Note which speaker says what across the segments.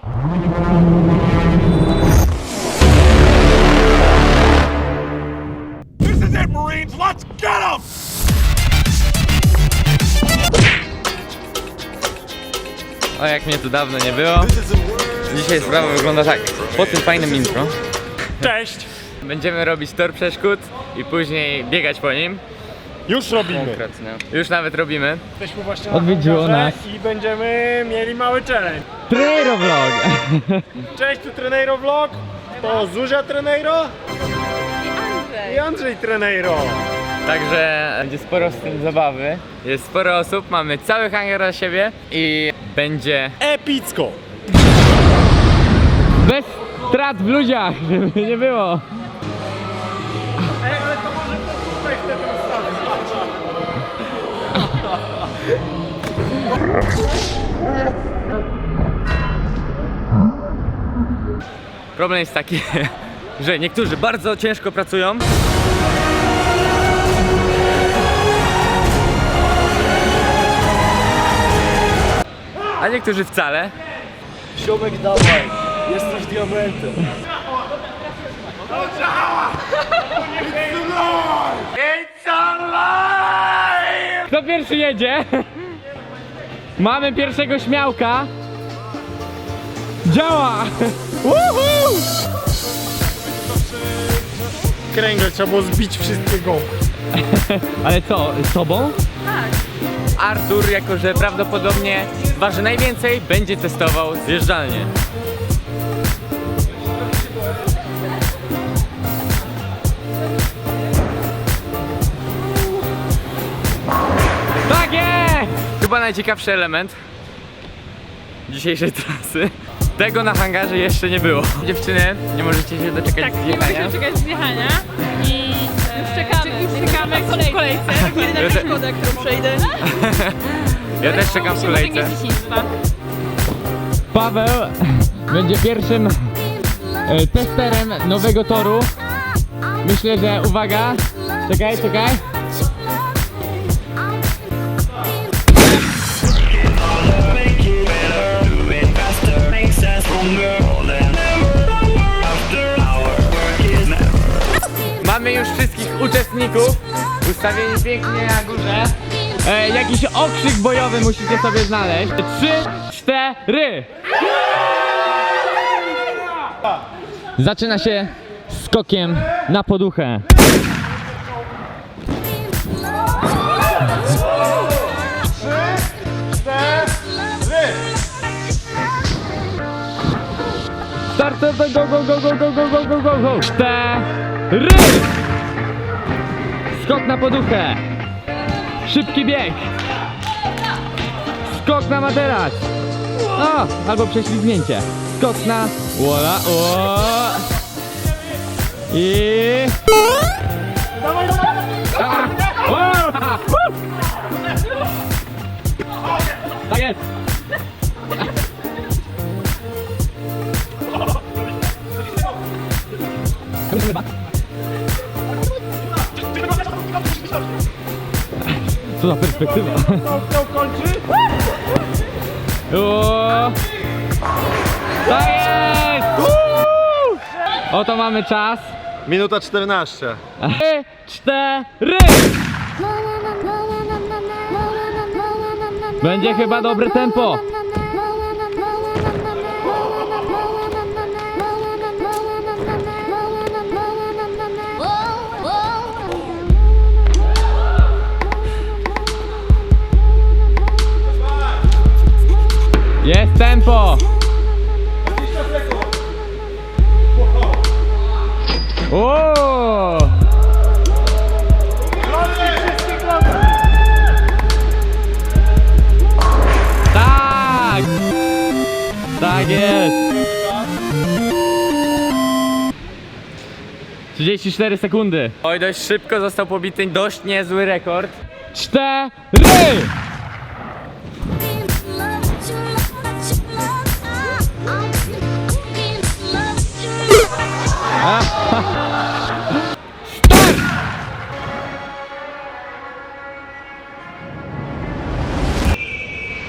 Speaker 1: This is it, Marines. Let's get them.
Speaker 2: O, jak mnie tu dawno nie było. Dzisiaj sprawa wygląda tak. Po tym fajnym intro
Speaker 1: Cześć.
Speaker 2: będziemy robić tor przeszkód i później biegać po nim.
Speaker 1: Już robimy.
Speaker 2: Konkretnie. Już nawet robimy.
Speaker 1: Jesteśmy właśnie
Speaker 3: Odwiedziło
Speaker 1: hangarze
Speaker 3: nas.
Speaker 1: i będziemy mieli mały challenge.
Speaker 3: Trailer vlog!
Speaker 1: Cześć, tu Treneiro Vlog. To Zuzia Treneiro i Andrzej Treneiro.
Speaker 2: Także będzie sporo z tym zabawy. Jest sporo osób, mamy cały hangar na siebie i będzie
Speaker 1: Epicko.
Speaker 3: Bez strat w ludziach, żeby nie było.
Speaker 2: Problem jest taki, że niektórzy bardzo ciężko pracują. A niektórzy wcale.
Speaker 1: Siomek dawaj. Jesteś diamentem.
Speaker 3: Kto pierwszy jedzie? Mamy pierwszego śmiałka. Działa! Woohoo!
Speaker 1: Kręgle trzeba było zbić wszystkie gąbki.
Speaker 3: Ale co, z tobą?
Speaker 2: Artur, jako że prawdopodobnie waży najwięcej, będzie testował zjeżdżalnię. Najciekawszy element dzisiejszej trasy. Tego na hangarze jeszcze nie było. Dziewczyny, nie możecie się doczekać
Speaker 4: Tak, nie
Speaker 2: zjechania.
Speaker 4: możemy czekać zjechania i już czekamy, już czekamy w kolejce. Jedyna
Speaker 2: Ja te-
Speaker 4: przeszkoda, którą przejdę.
Speaker 2: Ja też czekam w kolejce.
Speaker 3: Paweł będzie pierwszym e, testerem nowego toru. Myślę, że uwaga. Czekaj, czekaj.
Speaker 2: Mamy już wszystkich uczestników. Ustawieni pięknie na górze.
Speaker 3: E, jakiś okrzyk bojowy musicie sobie znaleźć. Trzy, cztery. Zaczyna się skokiem na poduchę. Start, go, go, go, go, go, go, go, go, go, go, go. Cztery. Skok na poduchę. Szybki bieg. Skok na materac. O, albo prześlizgnięcie. Skok na... Wola, o. I... A, o. Co za perspektywa.
Speaker 1: To kończy?
Speaker 3: O! Tak jest! Uuu! Oto mamy czas.
Speaker 1: Minuta 14.
Speaker 3: Trzy, cztery! Będzie chyba dobre tempo. Tempo! O! Tak! Tak jest! 34 sekundy.
Speaker 2: Oj, dość szybko został pobity dość niezły rekord.
Speaker 3: 4 Oh!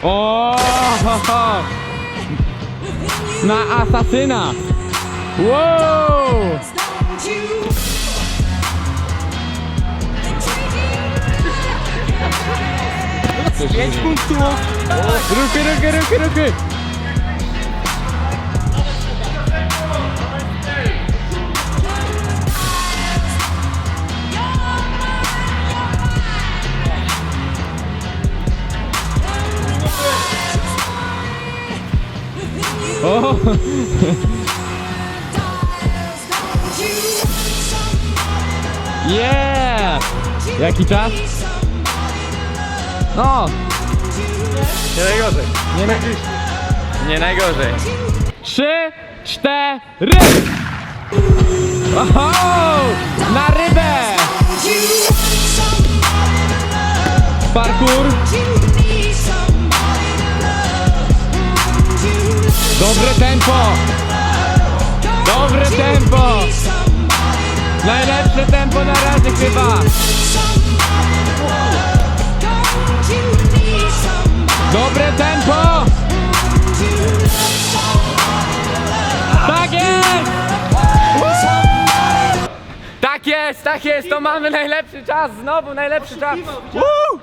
Speaker 3: Na assassina! Uou! Gente, com tudo! Ruki, ruki, ruki! O! Yeah! Jaki czas? No,
Speaker 1: Nie najgorzej.
Speaker 3: nie na...
Speaker 2: Nie najgorzej.
Speaker 3: Trzy, cztery! Oho! Na rybę! Parkour! Dobre tempo! Dobre tempo! Najlepsze tempo na razie chyba! Dobre tempo! Tak jest! Tak jest, tak jest, to mamy najlepszy czas, znowu najlepszy czas. Woo!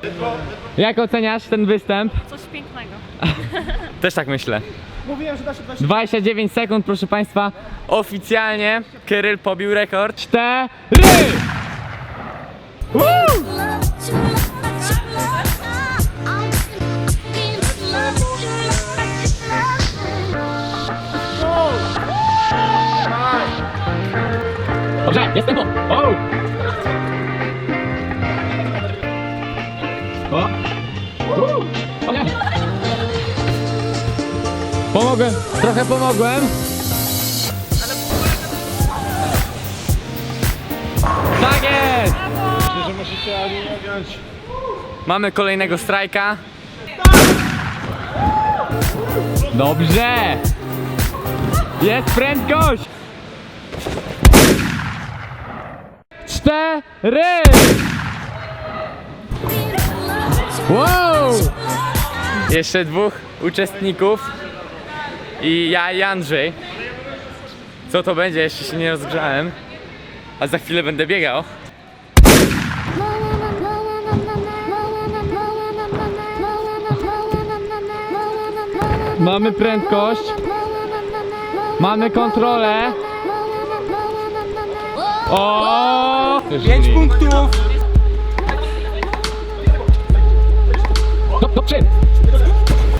Speaker 3: Jak oceniasz ten występ?
Speaker 4: Coś pięknego.
Speaker 2: Też tak myślę.
Speaker 1: Mówiłem, że da się 20
Speaker 3: 29 sekund, proszę Państwa.
Speaker 2: Oficjalnie Kyryl pobił rekord.
Speaker 3: Cztery! Dobrze, jest tempo. O! Pomogłem, trochę pomogłem. Tak jest!
Speaker 1: Myślę, że wziąć.
Speaker 2: Mamy kolejnego strajka.
Speaker 3: Dobrze! Jest prędkość! Cztery! Wow!
Speaker 2: Jeszcze dwóch uczestników. I ja i Andrzej. Co to będzie? Jeszcze się nie rozgrzałem. A za chwilę będę biegał.
Speaker 3: Mamy prędkość, mamy kontrolę. O! Pięć punktów! Dobrze!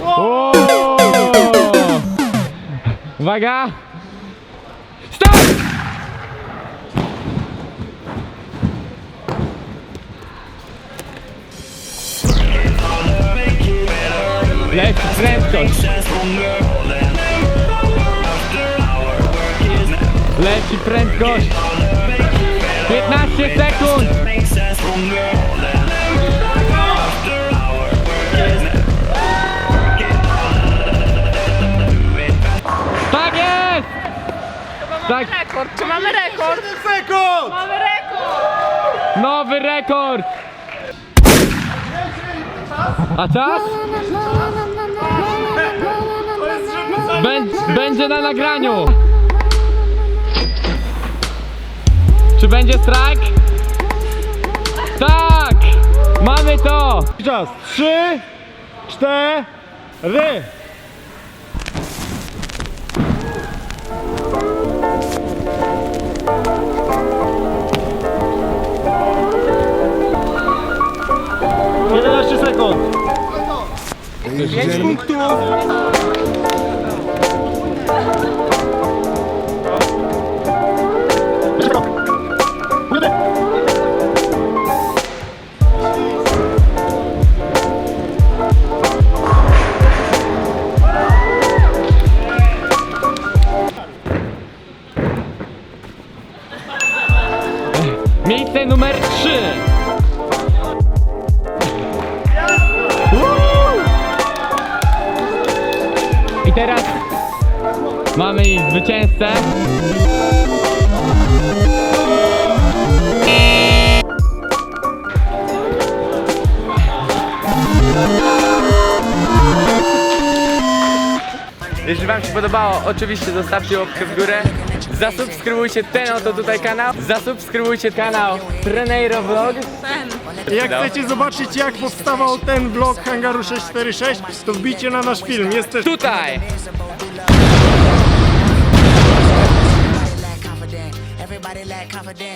Speaker 3: O! Uwaga! Start! Leci prędkość! Leci prędkość! 15 sekund!
Speaker 4: Rekord. Czy mamy rekord?
Speaker 1: Sekund!
Speaker 4: Mamy rekord!
Speaker 3: nowy rekord! A czas? Bę- będzie na nagraniu! Czy będzie strajk? Tak! Mamy to!
Speaker 1: Czas. Trzy, cztery.
Speaker 3: I teraz mamy ich zwycięzcę. Jeśli wam się podobało, oczywiście zostawcie łapkę w górę. Zasubskrybujcie ten oto tutaj kanał. Zasubskrybujcie kanał Treneiro Vlog.
Speaker 1: Jak chcecie zobaczyć jak powstawał ten vlog Hangaru 646, to wbijcie na nasz film. Jest też
Speaker 3: Tutaj!
Speaker 5: Everybody like confident.